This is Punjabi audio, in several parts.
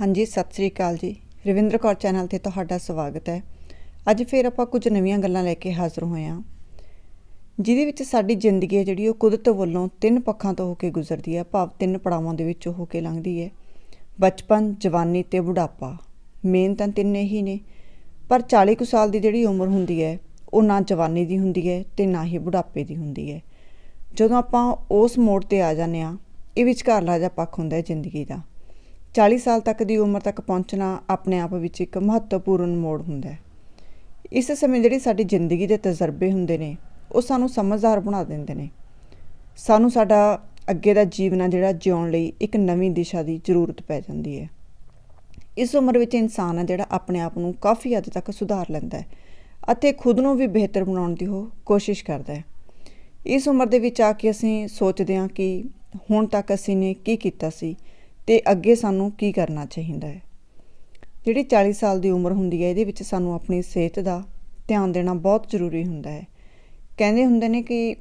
ਹਾਂਜੀ, ਸਤਿ ਸ੍ਰੀ ਅਕਾਲ ਜੀ। ਰਵਿੰਦਰ ਕੌਰ ਚੈਨਲ ਤੇ ਤੁਹਾਡਾ ਸਵਾਗਤ ਹੈ। ਅੱਜ ਫੇਰ ਆਪਾਂ ਕੁਝ ਨਵੀਆਂ ਗੱਲਾਂ ਲੈ ਕੇ ਹਾਜ਼ਰ ਹੋਏ ਹਾਂ। ਜਿਹਦੇ ਵਿੱਚ ਸਾਡੀ ਜ਼ਿੰਦਗੀ ਹੈ ਜਿਹੜੀ, ਉਹ ਕੁਦਰਤ ਵੱਲੋਂ ਤਿੰਨ ਪੱਖਾਂ ਤੋਂ ਹੋ ਕੇ ਗੁਜ਼ਰਦੀ ਹੈ। ਭਾਵ ਤਿੰਨ ਪੜਾਵਾਂ ਦੇ ਵਿੱਚੋਂ ਹੋ ਕੇ ਲੰਘਦੀ ਹੈ। ਬਚਪਨ, ਜਵਾਨੀ ਤੇ ਬੁਢਾਪਾ। ਮੇਨ ਤਾਂ ਤਿੰਨੇ ਹੀ ਨੇ। ਪਰ 40 ਕੁ ਸਾਲ ਦੀ ਜਿਹੜੀ ਉਮਰ ਹੁੰਦੀ ਹੈ, ਉਹ ਨਾ ਜਵਾਨੀ ਦੀ ਹੁੰਦੀ ਹੈ ਤੇ ਨਾ ਹੀ ਬੁਢਾਪੇ ਦੀ ਹੁੰਦੀ ਹੈ। ਜਦੋਂ ਆਪਾਂ ਉਸ ਮੋੜ ਤੇ ਆ ਜਾਂਦੇ ਆ ਇਹ ਵਿਚਕਾਰਲਾ ਜਿਹਾ ਪੱਖ ਹੁੰਦਾ ਹੈ ਜ਼ਿੰਦਗੀ ਦਾ। 40 ਸਾਲ ਤੱਕ ਦੀ ਉਮਰ ਤੱਕ ਪਹੁੰਚਣਾ ਆਪਣੇ ਆਪ ਵਿੱਚ ਇੱਕ ਮਹੱਤਵਪੂਰਨ ਮੋੜ ਹੁੰਦਾ ਹੈ। ਇਸ ਸਮੇਂ ਜਿਹੜੀ ਸਾਡੀ ਜ਼ਿੰਦਗੀ ਦੇ ਤਜਰਬੇ ਹੁੰਦੇ ਨੇ, ਉਹ ਸਾਨੂੰ ਸਮਝਦਾਰ ਬਣਾ ਦਿੰਦੇ ਨੇ। ਸਾਨੂੰ ਸਾਡਾ ਅੱਗੇ ਦਾ ਜੀਵਨ ਆ ਜਿਹੜਾ ਜਿਉਣ ਲਈ ਇੱਕ ਨਵੀਂ ਦਿਸ਼ਾ ਦੀ ਜ਼ਰੂਰਤ ਪੈ ਜਾਂਦੀ ਹੈ। ਇਸ ਉਮਰ ਵਿੱਚ ਇਨਸਾਨ ਹੈ ਜਿਹੜਾ ਆਪਣੇ ਆਪ ਨੂੰ ਕਾਫੀ ਹੱਦ ਤੱਕ ਸੁਧਾਰ ਲੈਂਦਾ ਹੈ ਅਤੇ ਖੁਦ ਨੂੰ ਵੀ ਬਿਹਤਰ ਬਣਾਉਣ ਦੀ ਉਹ ਕੋਸ਼ਿਸ਼ ਕਰਦਾ ਹੈ। ਇਸ ਉਮਰ ਦੇ ਵਿੱਚ ਆ ਕੇ ਅਸੀਂ ਸੋਚਦੇ ਹਾਂ ਕਿ ਹੁਣ ਤੱਕ ਅਸੀਂ ਨੇ ਕੀ ਕੀਤਾ ਸੀ ਤੇ ਅੱਗੇ ਸਾਨੂੰ ਕੀ ਕਰਨਾ ਚਾਹੀਦਾ ਹੈ? ਜਿਹੜੀ 40 ਸਾਲ ਦੀ ਉਮਰ ਹੁੰਦੀ ਹੈ, ਇਹਦੇ ਵਿੱਚ ਸਾਨੂੰ ਆਪਣੀ ਸਿਹਤ ਦਾ ਧਿਆਨ ਦੇਣਾ ਬਹੁਤ ਜ਼ਰੂਰੀ ਹੁੰਦਾ ਹੈ। ਕਹਿੰਦੇ ਹੁੰਦੇ ਨੇ ਕਿ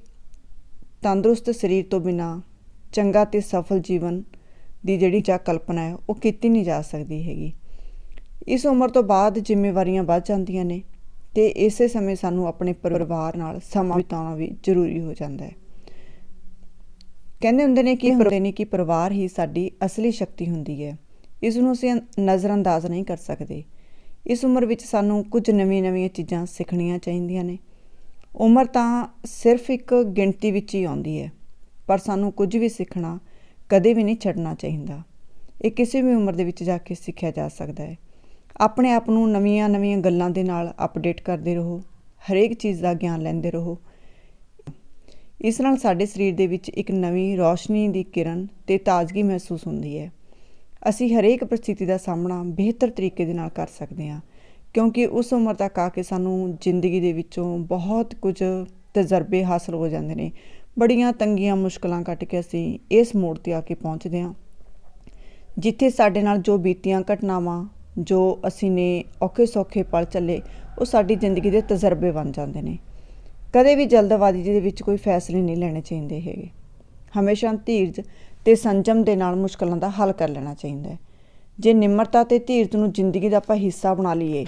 ਤੰਦਰੁਸਤ ਸਰੀਰ ਤੋਂ ਬਿਨਾ ਚੰਗਾ ਤੇ ਸਫਲ ਜੀਵਨ ਦੀ ਜਿਹੜੀ ਚਾ ਕਲਪਨਾ ਹੈ, ਉਹ ਕੀਤੀ ਨਹੀਂ ਜਾ ਸਕਦੀ ਹੈਗੀ। ਇਸ ਉਮਰ ਤੋਂ ਬਾਅਦ ਜ਼ਿੰਮੇਵਾਰੀਆਂ ਵੱਧ ਜਾਂਦੀਆਂ ਨੇ ਤੇ ਇਸੇ ਸਮੇਂ ਸਾਨੂੰ ਆਪਣੇ ਪਰਿਵਾਰ ਨਾਲ ਸਮਾਂ ਬਿਤਾਉਣਾ ਵੀ ਜ਼ਰੂਰੀ ਹੋ ਜਾਂਦਾ ਹੈ। ਕਹਿੰਦੇ ਹੁੰਦੇ ਨੇ ਕਿ ਹੁੰਦੇ ਨੇ ਕਿ ਪਰਿਵਾਰ ਹੀ ਸਾਡੀ ਅਸਲੀ ਸ਼ਕਤੀ ਹੁੰਦੀ ਹੈ। ਇਸ ਨੂੰ ਅਸੀਂ ਨਜ਼ਰਅੰਦਾਜ਼ ਨਹੀਂ ਕਰ ਸਕਦੇ। ਇਸ ਉਮਰ ਵਿੱਚ ਸਾਨੂੰ ਕੁਝ ਨਵੀਆਂ-ਨਵੀਆਂ ਚੀਜ਼ਾਂ ਸਿੱਖਣੀਆਂ ਚਾਹੀਦੀਆਂ ਨੇ। ਉਮਰ ਤਾਂ ਸਿਰਫ ਇੱਕ ਗਿਣਤੀ ਵਿੱਚ ਹੀ ਆਉਂਦੀ ਹੈ ਪਰ ਸਾਨੂੰ ਕੁਝ ਵੀ ਸਿੱਖਣਾ ਕਦੇ ਵੀ ਨਹੀਂ ਛੱਡਣਾ ਚਾਹੀਦਾ। ਇਹ ਕਿਸੇ ਵੀ ਉਮਰ ਦੇ ਵਿੱਚ ਜਾ ਕੇ ਸਿੱਖਿਆ ਜਾ ਸਕਦਾ ਹੈ। ਆਪਣੇ ਆਪ ਨੂੰ ਨਵੀਆਂ-ਨਵੀਆਂ ਗੱਲਾਂ ਦੇ ਨਾਲ ਅਪਡੇਟ ਕਰਦੇ ਰਹੋ ਹਰੇਕ ਚੀਜ਼ ਦਾ ਗਿਆਨ ਲੈਂਦੇ ਰਹੋ। ਇਸ ਨਾਲ ਸਾਡੇ ਸਰੀਰ ਦੇ ਵਿੱਚ ਇੱਕ ਨਵੀਂ ਰੌਸ਼ਨੀ ਦੀ ਕਿਰਨ ਤੇ ਤਾਜ਼ਗੀ ਮਹਿਸੂਸ ਹੁੰਦੀ ਹੈ। ਅਸੀਂ ਹਰੇਕ ਪਰਿਸਥਿਤੀ ਦਾ ਸਾਹਮਣਾ ਬਿਹਤਰ ਤਰੀਕੇ ਦੇ ਨਾਲ ਕਰ ਸਕਦੇ ਹਾਂ, ਕਿਉਂਕਿ ਉਸ ਉਮਰ ਤੱਕ ਆ ਕੇ ਸਾਨੂੰ ਜ਼ਿੰਦਗੀ ਦੇ ਵਿੱਚੋਂ ਬਹੁਤ ਕੁਝ ਤਜਰਬੇ ਹਾਸਲ ਹੋ ਜਾਂਦੇ ਨੇ। ਬੜੀਆਂ ਤੰਗੀਆਂ ਮੁਸ਼ਕਲਾਂ ਕੱਟ ਕੇ ਅਸੀਂ ਇਸ ਮੋੜ ਤੇ ਆ ਕੇ ਪਹੁੰਚਦੇ ਹਾਂ, ਜਿੱਥੇ ਸਾਡੇ ਨਾਲ ਜੋ ਬੀਤੀਆਂ ਘਟਨਾਵਾਂ, ਜੋ ਅਸੀਂ ਨੇ ਔਖੇ ਸੌਖੇ ਪਲ ਚੱਲੇ, ਉਹ ਸਾਡੀ ਜ਼ਿੰਦਗੀ ਦੇ ਤਜਰਬੇ ਬਣ ਜਾਂਦੇ ਨੇ। ਕਦੇ ਵੀ ਜਲਦਬਾਜ਼ੀ ਦੇ ਵਿੱਚ ਕੋਈ ਫੈਸਲੇ ਨਹੀਂ ਲੈਣੇ ਚਾਹੀਦੇ ਹੈਗੇ। ਹਮੇਸ਼ਾ ਧੀਰਜ ਤੇ ਸੰਜਮ ਦੇ ਨਾਲ ਮੁਸ਼ਕਲਾਂ ਦਾ ਹੱਲ ਕਰ ਲੈਣਾ ਚਾਹੀਦਾ ਹੈ। ਜੇ ਨਿਮਰਤਾ ਤੇ ਧੀਰਜ ਨੂੰ ਜ਼ਿੰਦਗੀ ਦਾ ਆਪਾਂ ਹਿੱਸਾ ਬਣਾ ਲਈਏ,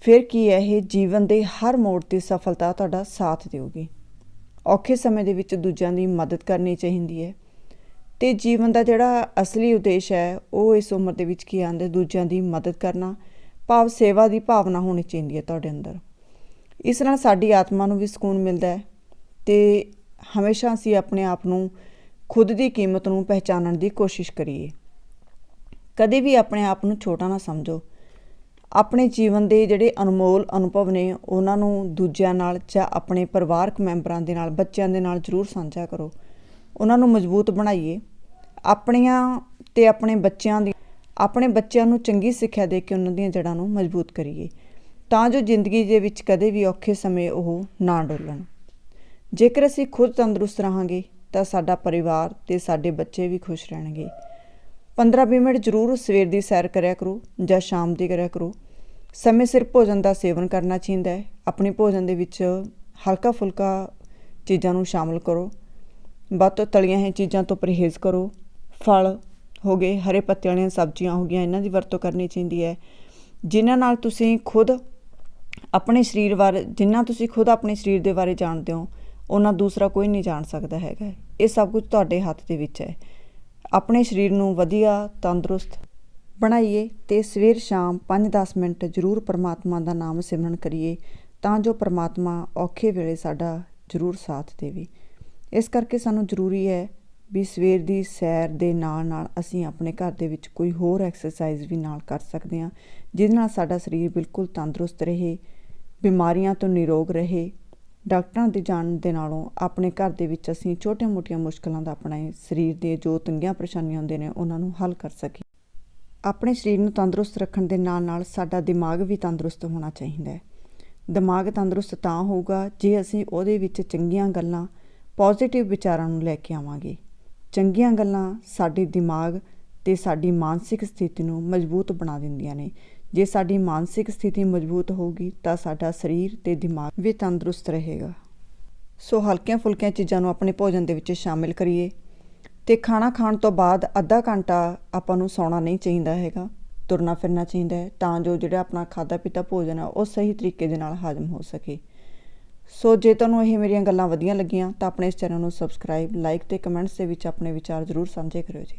ਫਿਰ ਕੀ ਹੈ ਇਹ ਜੀਵਨ ਦੇ ਹਰ ਮੋੜ ਤੇ ਸਫਲਤਾ ਤੁਹਾਡਾ ਸਾਥ ਦੇਊਗੀ। ਔਖੇ ਸਮੇਂ ਦੇ ਵਿੱਚ ਦੂਜਿਆਂ ਦੀ ਮਦਦ ਕਰਨੀ ਚਾਹੀਦੀ ਹੈ। ਤੇ ਜੀਵਨ ਦਾ ਜਿਹੜਾ ਅਸਲੀ ਉਦੇਸ਼ ਹੈ, ਉਹ ਇਸ ਉਮਰ ਦੇ ਵਿੱਚ ਕੀ ਆਂਦੇ ਦੂਜਿਆਂ ਦੀ ਮਦਦ ਕਰਨਾ, ਭਾਵ ਸੇਵਾ ਦੀ ਭਾਵਨਾ ਹੋਣੀ ਚਾਹੀਦੀ ਹੈ ਤੁਹਾਡੇ ਅੰਦਰ। ਇਸ ਨਾਲ ਸਾਡੀ ਆਤਮਾ ਨੂੰ ਵੀ ਸਕੂਨ ਮਿਲਦਾ ਹੈ ਤੇ ਹਮੇਸ਼ਾ ਅਸੀਂ ਆਪਣੇ ਆਪ ਨੂੰ ਖੁਦ ਦੀ ਕੀਮਤ ਨੂੰ ਪਹਿਚਾਨਣ ਦੀ ਕੋਸ਼ਿਸ਼ ਕਰੀਏ। ਕਦੇ ਵੀ ਆਪਣੇ ਆਪ ਨੂੰ ਛੋਟਾ ਨਾ ਸਮਝੋ। ਆਪਣੇ ਜੀਵਨ ਦੇ ਜਿਹੜੇ ਅਨਮੋਲ ਅਨੁਭਵ ਨੇ, ਉਹਨਾਂ ਨੂੰ ਦੂਜਿਆਂ ਨਾਲ ਜਾਂ ਆਪਣੇ ਪਰਿਵਾਰਕ ਮੈਂਬਰਾਂ ਦੇ ਨਾਲ, ਬੱਚਿਆਂ ਦੇ ਨਾਲ ਜ਼ਰੂਰ ਸਾਂਝਾ ਕਰੋ। ਉਹਨਾਂ ਨੂੰ ਮਜ਼ਬੂਤ ਬਣਾਈਏ। ਆਪਣੀਆਂ ਤੇ ਆਪਣੇ ਬੱਚਿਆਂ ਦੀ, ਆਪਣੇ ਬੱਚਿਆਂ ਨੂੰ ਚੰਗੀ ਸਿੱਖਿਆ ਦੇ ਕੇ ਉਹਨਾਂ ਦੀਆਂ ਜੜ੍ਹਾਂ ਨੂੰ ਮਜ਼ਬੂਤ ਕਰੀਏ। ਤਾਂ ਜੋ ਜ਼ਿੰਦਗੀ ਦੇ ਵਿੱਚ ਕਦੇ ਵੀ ਔਖੇ ਸਮੇਂ ਉਹ ਨਾ ਡੋਲਣ। ਜੇਕਰ ਅਸੀਂ ਖੁਦ ਤੰਦਰੁਸਤ ਰਹਾਂਗੇ, ਤਾਂ ਸਾਡਾ ਪਰਿਵਾਰ ਤੇ ਸਾਡੇ ਬੱਚੇ ਵੀ ਖੁਸ਼ ਰਹਿਣਗੇ। 15-20 ਮਿੰਟ ਜ਼ਰੂਰ ਸਵੇਰ ਦੀ ਸੈਰ ਕਰਿਆ ਕਰੋ ਜਾਂ ਸ਼ਾਮ ਦੀ ਕਰਿਆ ਕਰੋ। ਸਮੇਂ ਸਿਰ ਭੋਜਨ ਦਾ ਸੇਵਨ ਕਰਨਾ ਚਾਹੀਦਾ ਹੈ। ਆਪਣੇ ਭੋਜਨ ਦੇ ਵਿੱਚ ਹਲਕਾ ਫੁਲਕਾ ਚੀਜ਼ਾਂ ਨੂੰ ਸ਼ਾਮਲ ਕਰੋ। ਵੱਧ ਤੋਂ ਤਲੀਆਂ ਹੋਈਆਂ ਚੀਜ਼ਾਂ ਤੋਂ ਪਰਹੇਜ਼ ਕਰੋ। ਫਲ ਹੋ ਗਏ, ਹਰੇ ਪੱਤੇ ਵਾਲੀਆਂ ਸਬਜ਼ੀਆਂ ਹੋ ਗਈਆਂ, ਇਹਨਾਂ ਦੀ ਵਰਤੋਂ ਕਰਨੀ ਚਾਹੀਦੀ ਹੈ। ਜਿਨ੍ਹਾਂ ਨਾਲ ਤੁਸੀਂ ਖੁਦ ਆਪਣੇ ਸਰੀਰ ਬਾਰੇ, ਜਿੰਨਾ ਤੁਸੀਂ ਖੁਦ ਆਪਣੇ ਸਰੀਰ ਦੇ ਬਾਰੇ ਜਾਣਦੇ ਹੋ, ਉਹਨਾਂ ਦੂਸਰਾ ਕੋਈ ਨਹੀਂ ਜਾਣ ਸਕਦਾ ਹੈਗਾ। ਇਹ ਸਭ ਕੁਝ ਤੁਹਾਡੇ ਹੱਥ ਦੇ ਵਿੱਚ ਹੈ। ਆਪਣੇ ਸਰੀਰ ਨੂੰ ਵਧੀਆ, ਤੰਦਰੁਸਤ ਬਣਾਈਏ ਤੇ ਸਵੇਰ ਸ਼ਾਮ 5-10 ਮਿੰਟ ਜ਼ਰੂਰ ਪਰਮਾਤਮਾ ਦਾ ਨਾਮ ਸਿਮਰਨ ਕਰੀਏ, ਤਾਂ ਜੋ ਪਰਮਾਤਮਾ ਔਖੇ ਵੇਲੇ ਸਾਡਾ ਜ਼ਰੂਰ ਸਾਥ ਦੇਵੇ। ਇਸ ਕਰਕੇ ਸਾਨੂੰ ਜ਼ਰੂਰੀ ਹੈ ਵੀ ਸਵੇਰ ਦੀ ਸੈਰ ਦੇ ਨਾਲ ਨਾਲ ਅਸੀਂ ਆਪਣੇ ਘਰ ਦੇ ਵਿੱਚ ਕੋਈ ਹੋਰ ਐਕਸਰਸਾਈਜ਼ ਵੀ ਨਾਲ ਕਰ ਸਕਦੇ ਹਾਂ, ਜਿਹਦੇ ਨਾਲ ਸਾਡਾ ਸਰੀਰ ਬਿਲਕੁਲ ਤੰਦਰੁਸਤ ਰਹੇ, ਬਿਮਾਰੀਆਂ ਤੋਂ ਨਿਰੋਗ ਰਹੇ। ਡਾਕਟਰਾਂ ਦੀ ਜਾਣ ਦੇ ਨਾਲੋਂ ਆਪਣੇ ਘਰ ਦੇ ਵਿੱਚ ਅਸੀਂ ਛੋਟੀਆਂ-ਮੋਟੀਆਂ ਮੁਸ਼ਕਲਾਂ ਦਾ ਆਪਣੇ ਸਰੀਰ ਦੇ ਜੋ ਤੰਗੀਆਂ ਪਰੇਸ਼ਾਨੀਆਂ ਹੁੰਦੇ ਨੇ, ਉਹਨਾਂ ਨੂੰ ਹੱਲ ਕਰ ਸਕੀਏ। ਆਪਣੇ ਸਰੀਰ ਨੂੰ ਤੰਦਰੁਸਤ ਰੱਖਣ ਦੇ ਨਾਲ-ਨਾਲ ਸਾਡਾ ਦਿਮਾਗ ਵੀ ਤੰਦਰੁਸਤ ਹੋਣਾ ਚਾਹੀਦਾ ਹੈ। ਦਿਮਾਗ ਤੰਦਰੁਸਤ ਤਾਂ ਹੋਊਗਾ ਜੇ ਅਸੀਂ ਉਹਦੇ ਵਿੱਚ ਚੰਗੀਆਂ ਗੱਲਾਂ ਪੋਜ਼ਿਟਿਵ ਵਿਚਾਰਾਂ ਨੂੰ ਲੈ ਕੇ ਆਵਾਂਗੇ। ਚੰਗੀਆਂ ਗੱਲਾਂ ਸਾਡੇ ਦਿਮਾਗ ਤੇ ਸਾਡੀ ਮਾਨਸਿਕ ਸਥਿਤੀ ਨੂੰ ਮਜ਼ਬੂਤ ਬਣਾ ਦਿੰਦੀਆਂ ਨੇ। ਜੇ ਸਾਡੀ ਮਾਨਸਿਕ ਸਥਿਤੀ ਮਜ਼ਬੂਤ ਹੋਊਗੀ ਤਾਂ ਸਾਡਾ ਸਰੀਰ ਤੇ ਦਿਮਾਗ ਵੀ ਤੰਦਰੁਸਤ ਰਹੇਗਾ। ਸੋ ਹਲਕੀਆਂ ਫੁਲਕੀਆਂ ਚੀਜ਼ਾਂ ਨੂੰ ਆਪਣੇ ਭੋਜਨ ਦੇ ਵਿੱਚ ਸ਼ਾਮਿਲ ਕਰੀਏ ਤੇ ਖਾਣਾ ਖਾਣ ਤੋਂ ਬਾਅਦ ਅੱਧਾ ਘੰਟਾ ਆਪਾਂ ਨੂੰ ਸੌਣਾ ਨਹੀਂ ਚਾਹੀਦਾ ਹੈਗਾ, ਤੁਰਨਾ ਫਿਰਨਾ ਚਾਹੀਦਾ ਹੈ ਤਾਂ ਜੋ ਜਿਹੜਾ ਆਪਣਾ ਖਾਦਾ ਪੀਤਾ ਭੋਜਨ ਆ ਉਹ ਸਹੀ ਤਰੀਕੇ ਦੇ ਨਾਲ ਹਾਜ਼ਮ ਹੋ ਸਕੇ। ਸੋ ਜੇ ਤੁਹਾਨੂੰ ਇਹ ਮੇਰੀਆਂ ਗੱਲਾਂ ਵਧੀਆ ਲੱਗੀਆਂ ਤਾਂ ਆਪਣੇ ਇਸ ਚੈਨਲ ਨੂੰ ਸਬਸਕ੍ਰਾਈਬ ਲਾਈਕ ਤੇ ਕਮੈਂਟਸ ਦੇ ਵਿੱਚ ਆਪਣੇ ਵਿਚਾਰ ਜ਼ਰੂਰ ਸਾਂਝੇ ਕਰਿਓ ਜੀ।